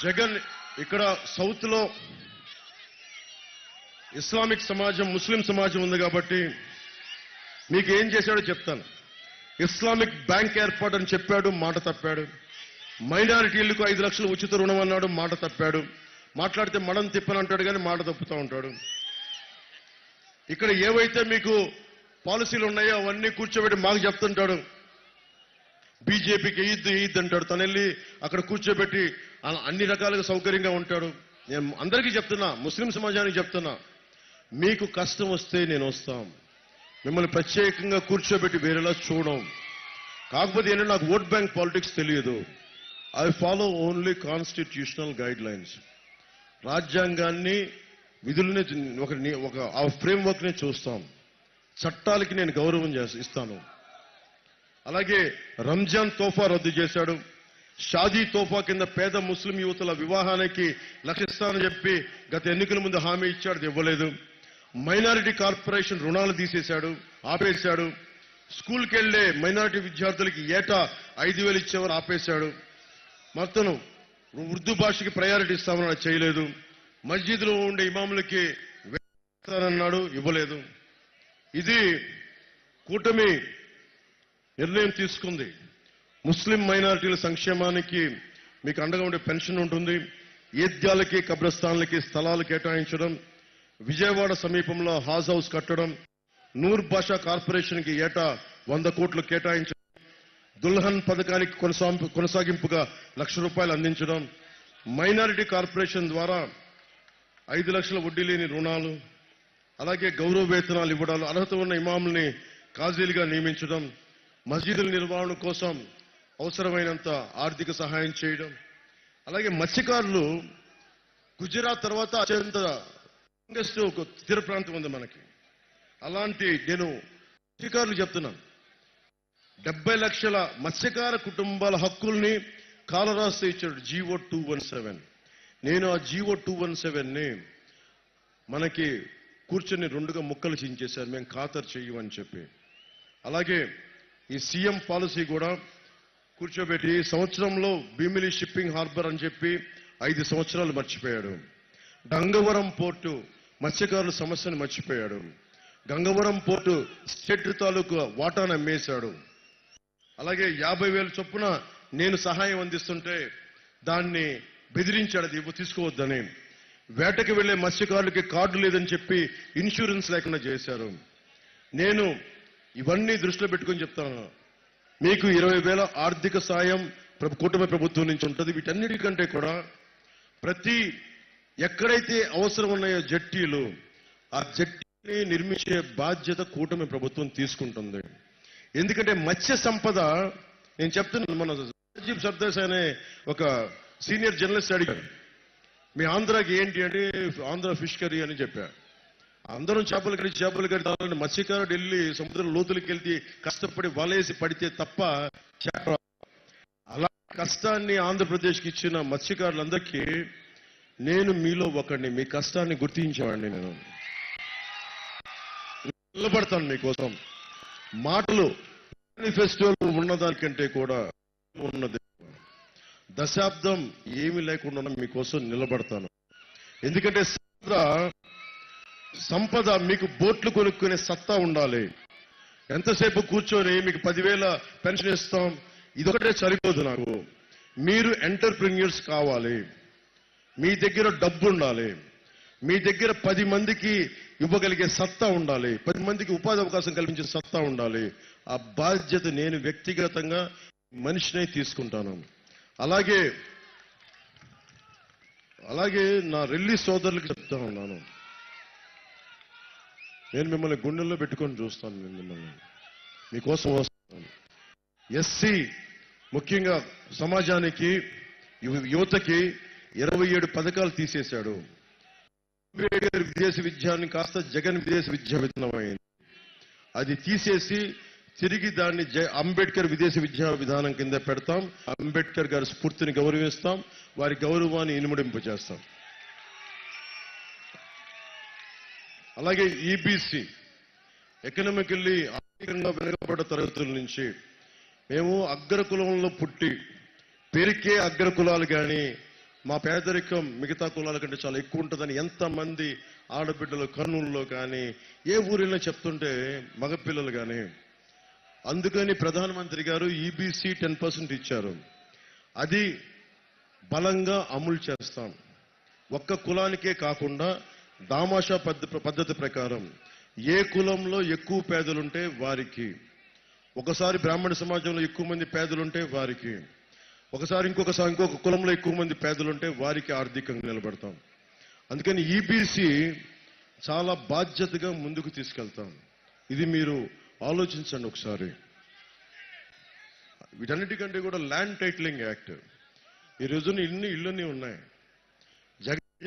జగన్ ఇక్కడ సౌత్లో ఇస్లామిక్ సమాజం ముస్లిం సమాజం ఉంది కాబట్టి మీకు ఏం చేశాడో చెప్తాను. ఇస్లామిక్ బ్యాంక్ ఏర్పాటు అని చెప్పాడు మాట తప్పాడు. మైనారిటీలకు ఐదు లక్షలు ఉచిత రుణం అన్నాడు మాట తప్పాడు. మాట్లాడితే మడం తిప్పనంటాడు కానీ మాట తప్పుతూ ఉంటాడు. ఇక్కడ ఏవైతే మీకు పాలసీలు ఉన్నాయో అవన్నీ కూర్చోబెట్టి మాకు చెప్తుంటాడు. బీజేపీకి ఈద్ ఎయిద్దు అంటాడు. తను వెళ్ళి అక్కడ కూర్చోబెట్టి అలా అన్ని రకాలుగా సౌకర్యంగా ఉంటాడు. నేను అందరికీ చెప్తున్నా ముస్లిం సమాజానికి చెప్తున్నా మీకు కష్టం వస్తే నేను వస్తాం. మిమ్మల్ని ప్రత్యేకంగా కూర్చోబెట్టి వేరేలా చూడం. కాకపోతే ఏంటంటే నాకు ఓట్ బ్యాంక్ పాలిటిక్స్ తెలియదు. I follow only constitutional guidelines రాజ్యాంగాన్ని విధులని ఒక ఒక ఆ ఫ్రేమ్వర్క్ని చూస్తాం. చట్టాలకి నేను గౌరవం చేసి ఇస్తాను. అలాగే రంజాన్ తోఫా రద్దు చేశాడు. షాజీ తోఫా కింద పేద ముస్లిం యువతుల వివాహానికి లక్షిస్తానని చెప్పి గత ఎన్నికల ముందు హామీ ఇచ్చాడు ఇవ్వలేదు. మైనారిటీ కార్పొరేషన్ రుణాలు తీసేశాడు ఆపేశాడు. స్కూల్కి వెళ్ళే మైనారిటీ విద్యార్థులకి ఏటా ఐదు వేలు ఇచ్చేవారు ఆపేశాడు. మొత్తం ఉర్దూ భాషకి ప్రయారిటీ ఇస్తామని చేయలేదు. మస్జిద్లో ఉండే ఇమాములకి వేస్తానన్నాడు ఇవ్వలేదు. ఇది కూటమి నిర్ణయం తీసుకుంది. ముస్లిం మైనారిటీల సంక్షేమానికి మీకు అండగా ఉండే పెన్షన్ ఉంటుంది. ఏద్యాలకి కబ్రస్థాన్లకి స్థలాలు కేటాయించడం విజయవాడ సమీపంలో హాజ్ హౌస్ కట్టడం నూర్ భాషా కార్పొరేషన్కి ఏటా వంద కోట్లు కేటాయించడం దుల్హన్ పథకానికి కొనసాంపు కొనసాగింపుగా లక్ష రూపాయలు అందించడం మైనారిటీ కార్పొరేషన్ ద్వారా ఐదు లక్షల వడ్డీ లేని రుణాలు అలాగే గౌరవ వేతనాలు ఇవ్వడాలు అర్హత ఉన్న ఇమాముల్ని కాజీలుగా నియమించడం మసీదుల నిర్వహణ కోసం అవసరమైనంత ఆర్థిక సహాయం చేయడం. అలాగే మత్స్యకారులు గుజరాత్ తర్వాత అత్యంత లాంగెస్ట్ ఒక తీర ప్రాంతం ఉంది మనకి. అలాంటి నేను మత్స్యకారులు చెప్తున్నాను. డెబ్బై లక్షల మత్స్యకార కుటుంబాల హక్కుల్ని కాలరాస్తే ఇచ్చాడు జీవో టూ వన్ సెవెన్. నేను ఆ జీవో టూ వన్ సెవెన్ని మనకి కూర్చొని రెండుగా ముక్కలు చించేశారు. మేము ఖాతరు చేయమని చెప్పి. అలాగే ఈ సీఎం పాలసీ కూడా కూర్చోబెట్టి సంవత్సరంలో భీమిలి షిప్పింగ్ హార్బర్ అని చెప్పి ఐదు సంవత్సరాలు మర్చిపోయాడు. గంగవరం పోర్టు మత్స్యకారుల సమస్యను మర్చిపోయాడు. గంగవరం పోర్టు స్టేట్ తాలూకు వాటాను అమ్మేశాడు. అలాగే యాభై వేల చొప్పున నేను సహాయం అందిస్తుంటే దాన్ని బెదిరించాడు అది తీసుకోవద్దని. వేటకి వెళ్ళే మత్స్యకారులకి కార్డు లేదని చెప్పి ఇన్సూరెన్స్ లేకుండా చేశారు. నేను ఇవన్నీ దృష్టిలో పెట్టుకొని చెప్తాను. మీకు ఇరవై వేల ఆర్థిక సాయం ప్రభు- కూటమి ప్రభుత్వం నుంచి ఉంటుంది. వీటన్నిటికంటే కూడా ప్రతి ఎక్కడైతే అవసరం ఉన్నాయో జట్టీలు ఆ జట్టీని నిర్మించే బాధ్యత కూటమి ప్రభుత్వం తీసుకుంటుంది. ఎందుకంటే మత్స్య సంపద నేను చెప్తున్నాను మన రాజీవ్ సర్దేశ్ అనే ఒక సీనియర్ జర్నలిస్ట్ అడిగాడు మీ ఆంధ్రాకి ఏంటి అంటే ఆంధ్ర ఫిష్ కర్రీ అని చెప్పారు. అందరం చేపలు కడి చేపలు కడి తాగాలని మత్స్యకారుడు వెళ్ళి సముద్రం లోతులకి వెళ్తే కష్టపడి వలేసి పడితే తప్ప చేప అలా కష్టాన్ని ఆంధ్రప్రదేశ్కి ఇచ్చిన మత్స్యకారులందరికీ నేను మీలో ఒకడిని మీ కష్టాన్ని గుర్తించేవాడిని నేను. నిలబడతాను మీకోసం. మాటలు మేనిఫెస్టోలు ఉన్నదానికంటే కూడా ఉన్నది. దశాబ్దం ఏమి లేకుండా మీకోసం నిలబడతాను. ఎందుకంటే సముద్ర సంపద మీకు బోట్లు కొనుక్కునే సత్తా ఉండాలి. ఎంతసేపు కూర్చొని మీకు పదివేల పెన్షన్ ఇస్తాం? ఇదొకటే సరిపోదు నాకు. మీరు ఎంటర్ప్రిన్యూర్స్ కావాలి. మీ దగ్గర డబ్బు ఉండాలి. మీ దగ్గర పది మందికి ఇవ్వగలిగే సత్తా ఉండాలి. పది మందికి ఉపాధి అవకాశం కల్పించే సత్తా ఉండాలి. ఆ బాధ్యత నేను వ్యక్తిగతంగా మనిషినే తీసుకుంటాను. అలాగే అలాగే నా రెల్లి సోదరులకు చెప్తా ఉన్నాను. నేను మిమ్మల్ని గుండెల్లో పెట్టుకొని చూస్తాను నేను మిమ్మల్ని. మీకోసం వస్తాను ఎస్సీ ముఖ్యంగా సమాజానికి యువతకి ఇరవై ఏడు పథకాలు తీసేశాడు. అంబేద్కర్ విదేశీ విద్యాన్ని కాస్త జగన్ విదేశీ విద్యా విధానం అయింది అది తీసేసి తిరిగి దాన్ని జ- అంబేద్కర్ విదేశీ విద్యా విధానం కింద పెడతాం. అంబేద్కర్ గారి స్ఫూర్తిని గౌరవిస్తాం. వారి గౌరవాన్ని ఇనుమడింపు చేస్తాం అలాగే ఈబీసీ ఎకనామికల్లీ ఆర్థికంగా వెనుకబడ్డ తరగతుల నుంచి మేము అగ్ర కులంలో పుట్టి పెరికే అగ్ర కులాలు కానీ మా పేదరికం మిగతా కులాల కంటే చాలా ఎక్కువ ఉంటుందని ఎంతమంది ఆడబిడ్డలు కర్నూలులో కానీ ఏ ఊరిలో చెప్తుంటే మగపిల్లలు కానీ అందుకని ప్రధానమంత్రి గారు ఈబీసీ టెన్ పర్సెంట్ ఇచ్చారు. అది బలంగా అమలు చేస్తాం. ఒక్క కులానికే కాకుండా దామాషా పద్ధతి ప్రకారం ఏ కులంలో ఎక్కువ పేదలుంటే వారికి ఒకసారి బ్రాహ్మణ సమాజంలో ఎక్కువ మంది పేదలుంటే వారికి ఒకసారి ఇంకొకసారి ఇంకొక కులంలో ఎక్కువ మంది పేదలుంటే వారికి ఆర్థికంగా నిలబడతాం. అందుకని ఈబీసీ చాలా బాధ్యతగా ముందుకు తీసుకెళ్తాం. ఇది మీరు ఆలోచించండి ఒకసారి. వీటన్నిటికంటే కూడా ల్యాండ్ టైటిలింగ్ యాక్ట్. ఈ రోజున ఇన్ని ఇళ్ళన్నీ ఉన్నాయి.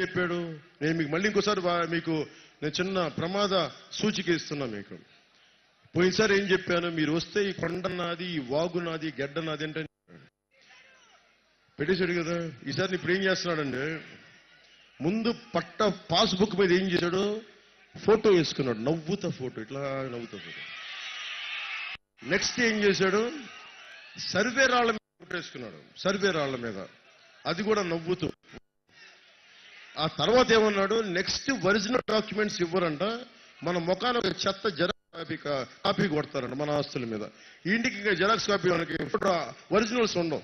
చెప్పాడు. నేను మీకు మళ్ళీ ఇంకోసారి మీకు నేను చిన్న ప్రమాద సూచిక ఇస్తున్నా మీకు. పోయినసారి ఏం చెప్పాను? మీరు వస్తే ఈ కొండ నాది ఈ వాగు నాది గెడ్డ నాది అంటే పెట్టేశాడు కదా. ఈసారి ఇప్పుడు ఏం చేస్తున్నాడండి ముందు పట్ట పాస్బుక్ మీద ఏం చేశాడు? ఫోటో వేసుకున్నాడు. నవ్వుతా ఫోటో ఇట్లా నవ్వుతా ఫోటో. నెక్స్ట్ ఏం చేశాడు? సర్వే రాళ్ళ మీద ఫోటో వేసుకున్నాడు. సర్వే రాళ్ళ మీద. అది కూడా నవ్వుతూ ఆ తర్వాత ఏమన్నాడు? నెక్స్ట్ ఒరిజినల్ డాక్యుమెంట్స్ ఇవ్వరంట. మన ముఖాన ఒక చెత్త జెరాక్స్ కాపీ కాపీ కొడతారంట మన ఆస్తుల మీద. ఇంటికి ఇంకా జెరాక్స్ కాపీ మనకి ఫోటో ఒరిజినల్స్ ఉండవు.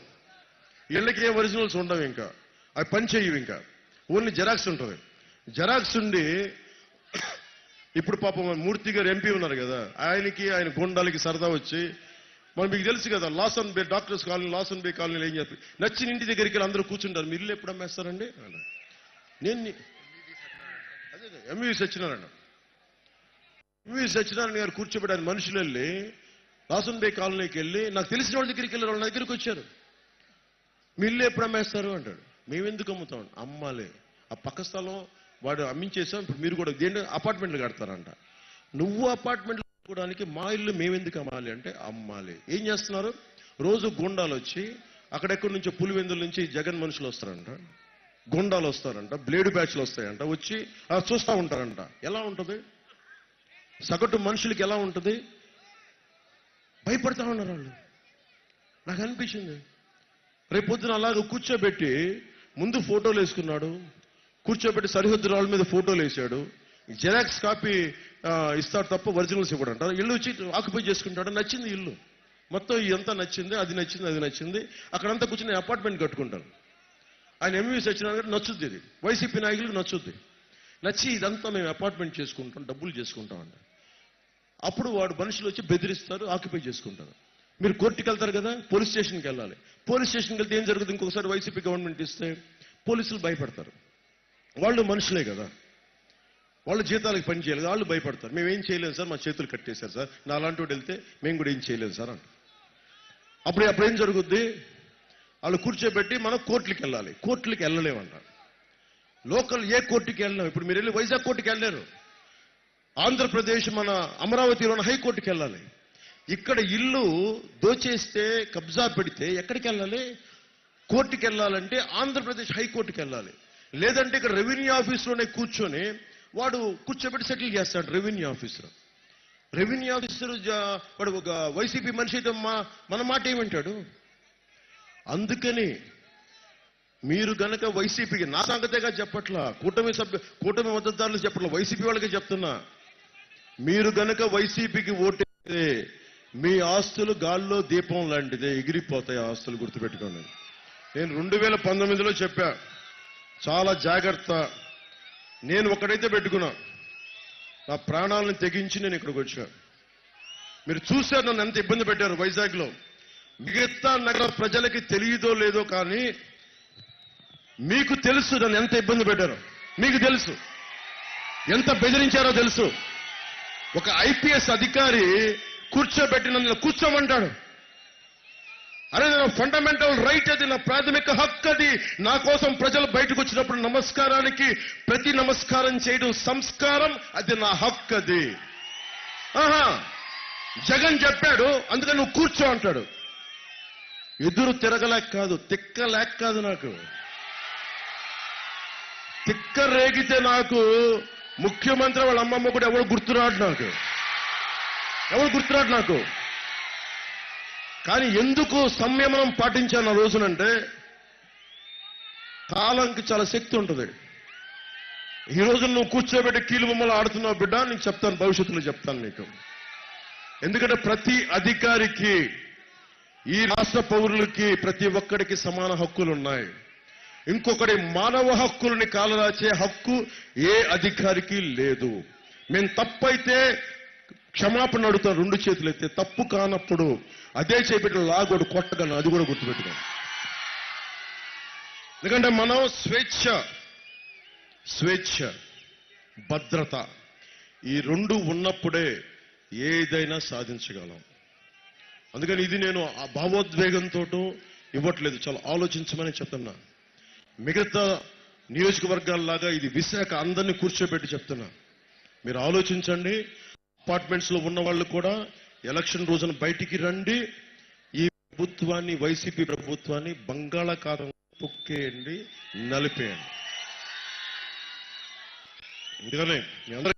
ఇళ్ళకి ఏ ఒరిజినల్స్ ఉండవు ఇంకా. అవి పని చేయవు ఇంకా. ఓన్లీ జెరాక్స్ ఉంటుంది. జెరాక్స్ ఉండి ఇప్పుడు పాపం మూర్తి గారు ఎంపీ ఉన్నారు కదా. ఆయనకి ఆయన గుండాలకి సరదా వచ్చి మరి మీకు తెలుసు కదా Lawson Bay doctors colony Lawson Bay కాలనీలో ఏం చెప్పి నచ్చిన ఇంటి దగ్గరికి వెళ్ళి అందరూ కూర్చుంటారు. మీరు ఇల్లు ఎప్పుడు అమ్మేస్తారండి? నేను అదే ఎంవి సత్యనారాయణ. ఎంవి సత్యనారాయణ గారు కూర్చోబెట్టారు మనుషులు వెళ్ళి లాసన్ బే కాలనీకి వెళ్ళి నాకు తెలిసిన వాళ్ళ దగ్గరికి వెళ్ళి వాళ్ళ దగ్గరికి వచ్చారు. మీ ఇల్లు ఎప్పుడు అమ్మేస్తారు అంటాడు. మేమెందుకు అమ్ముతాం? అమ్మాలి. ఆ పక్క స్థలం వాడు అమ్మించేసాం ఇప్పుడు మీరు కూడా దేంట్లో అపార్ట్మెంట్లు కడతారంట. నువ్వు అపార్ట్మెంట్లు కట్టుకోవడానికి మా ఇల్లు మేమెందుకు అమ్మాలి అంటే అమ్మాలి. ఏం చేస్తున్నారు? రోజు గుండాలు వచ్చి అక్కడెక్కడి నుంచో పులివెందుల నుంచి జగన్ మనుషులు వస్తారంట. గుండాలు వస్తారంట బ్లేడ్ బ్యాచ్లు వస్తాయంట వచ్చి చూస్తూ ఉంటారంట. ఎలా ఉంటుంది? సగటు మనుషులకి ఎలా ఉంటుంది? భయపడతా ఉన్నారు వాళ్ళు. నాకు అనిపించింది. రేపు పొద్దున అలాగ కూర్చోబెట్టి ముందు ఫోటోలు వేసుకున్నాడు కూర్చోబెట్టి సరిహద్దు రాళ్ళ మీద ఫోటోలు వేసాడు. జెరాక్స్ కాపీ ఇస్తాడు తప్ప ఒరిజినల్స్ ఇవ్వడంట. ఇల్లు వచ్చి ఆక్యుపై చేసుకుంటాడు నచ్చింది ఇల్లు. మొత్తం ఎంత నచ్చింది అది నచ్చింది అది నచ్చింది. అక్కడంతా కూర్చుని అపార్ట్మెంట్ కట్టుకుంటాను ఆయన ఎంవీఎస్ వచ్చిన నచ్చుద్ది ఇది. వైసీపీ నాయకులకు నచ్చుద్ది. నచ్చి ఇదంతా మేము అపార్ట్మెంట్ చేసుకుంటాం డబ్బులు చేసుకుంటాం అంట అప్పుడు వాడు మనుషులు వచ్చి బెదిరిస్తారు ఆక్యుపై చేసుకుంటారు. మీరు కోర్టుకి వెళ్తారు కదా పోలీస్ స్టేషన్కి వెళ్ళాలి. పోలీస్ స్టేషన్కి వెళ్తే ఏం జరుగుతుంది? ఇంకొకసారి వైసీపీ గవర్నమెంట్ ఇస్తే పోలీసులు భయపడతారు. వాళ్ళు మనుషులే కదా. వాళ్ళు జీతాలకు పని చేయాలి వాళ్ళు భయపడతారు. మేము ఏం చేయలేము సార్ మా చేతులు కట్టేశారు సార్. నా అలాంటి వాడు వెళ్తే మేము కూడా ఏం చేయలేము సార్ అంట అప్పుడు అప్పుడు ఏం జరుగుద్ది? వాళ్ళు కూర్చోబెట్టి మనం కోర్టులకు వెళ్ళాలి. కోర్టులకు వెళ్ళలేమంట లోకల్ ఏ కోర్టుకి వెళ్ళలేం. ఇప్పుడు మీరు వెళ్ళి వైజాగ్ కోర్టుకి వెళ్ళలేరు. ఆంధ్రప్రదేశ్ మన అమరావతిలోని హైకోర్టుకి వెళ్ళాలి. ఇక్కడ ఇల్లు దోచేస్తే కబ్జా పెడితే ఎక్కడికి వెళ్ళాలి? కోర్టుకి వెళ్ళాలంటే ఆంధ్రప్రదేశ్ హైకోర్టుకి వెళ్ళాలి. లేదంటే ఇక్కడ రెవెన్యూ ఆఫీస్లోనే కూర్చొని వాడు కూర్చోబెట్టి సెటిల్ చేస్తాడు రెవెన్యూ ఆఫీసర్ రెవెన్యూ ఆఫీసర్ వాడు ఒక వైసీపీ మనిషి అయితే మా మన మాట ఏమంటాడు? అందుకని మీరు గనక వైసీపీకి నా సంగతేగా చెప్పట్లా కూటమి సభ్యు కూటమి మద్దతుదారులు చెప్పట్లా వైసీపీ వాళ్ళకి చెప్తున్నా. మీరు గనక వైసీపీకి ఓటేస్తే మీ ఆస్తులు గాల్లో దీపం లాంటిదే ఎగిరిపోతాయి ఆస్తులు గుర్తుపెట్టుకోండి. నేను రెండు వేల పంతొమ్మిదిలో చెప్పా చాలా జాగ్రత్త. నేను ఒకడైతే పెట్టుకున్నా. నా ప్రాణాలను తెగించి నేను ఇక్కడికి వచ్చా. మీరు చూశారు నన్ను ఎంత ఇబ్బంది పెట్టారు వైజాగ్లో. మిగతా నగర ప్రజలకి తెలియదో లేదో కానీ మీకు తెలుసు నన్ను ఎంత ఇబ్బంది పెట్టారో. మీకు తెలుసు. ఎంత బెదిరించారో తెలుసు. ఒక ఐపీఎస్ అధికారి కూర్చోబెట్టి నన్ను కూర్చోమంటాడు. అరే నా ఫండమెంటల్ రైట్ అది నా ప్రాథమిక హక్కు అది. నా కోసం ప్రజలు బయటకు వచ్చినప్పుడు నమస్కారానికి ప్రతి నమస్కారం చేయడం సంస్కారం అది నా హక్కు అది. ఆహా జగన్ చెప్పాడు అందుకని నువ్వు కూర్చో అంటాడు. ఎదురు తిరగలేక కాదు తిక్కలేక కాదు నాకు. తిక్క రేగితే నాకు ముఖ్యమంత్రి వాళ్ళ అమ్మమ్మ కూడా ఎవరు గుర్తురాడు నాకు? ఎవరు గుర్తురాడు నాకు? కానీ ఎందుకు సంయమనం పాటించాను ఆ రోజునంటే కాలంకి చాలా శక్తి ఉంటుంది. ఈ రోజు నువ్వు కూర్చోబెట్టి కీలు బొమ్మలు ఆడుతున్నావు బిడ్డ నీకు చెప్తాను భవిష్యత్తులో చెప్తాను నీకు. ఎందుకంటే ప్రతి అధికారికి ఈ రాష్ట్ర పౌరులకి ప్రతి ఒక్కడికి సమాన హక్కులు ఉన్నాయి ఇంకొకటి మానవ హక్కులని కాలరాచే హక్కు ఏ అధికారికి లేదు. మేము తప్పైతే క్షమాపణ అడుగుతాం రెండు చేతులు అయితే తప్పు కానప్పుడు అదే చేపెట్టిన లాగోడు కొట్టగలను అది కూడా గుర్తుపెట్టుకోండి. ఎందుకంటే మనం స్వేచ్ఛ స్వేచ్ఛ భద్రత ఈ రెండు ఉన్నప్పుడే ఏదైనా సాధించగలం. అందుకని ఇది నేను ఆ భావోద్వేగంతో ఇవ్వట్లేదు. చాలా ఆలోచించమని చెప్తున్నా. మిగతా నియోజకవర్గాల్లాగా ఇది విశాఖ అందరినీ కూర్చోబెట్టి చెప్తున్నా. మీరు ఆలోచించండి. అపార్ట్మెంట్స్లో ఉన్న వాళ్ళు కూడా ఎలక్షన్ రోజున బయటికి రండి. ఈ ప్రభుత్వాన్ని వైసీపీ ప్రభుత్వాన్ని బంగాళాఖాతం తొక్కేయండి నలిపేయండి. ఎందుకనే? మీ అందరూ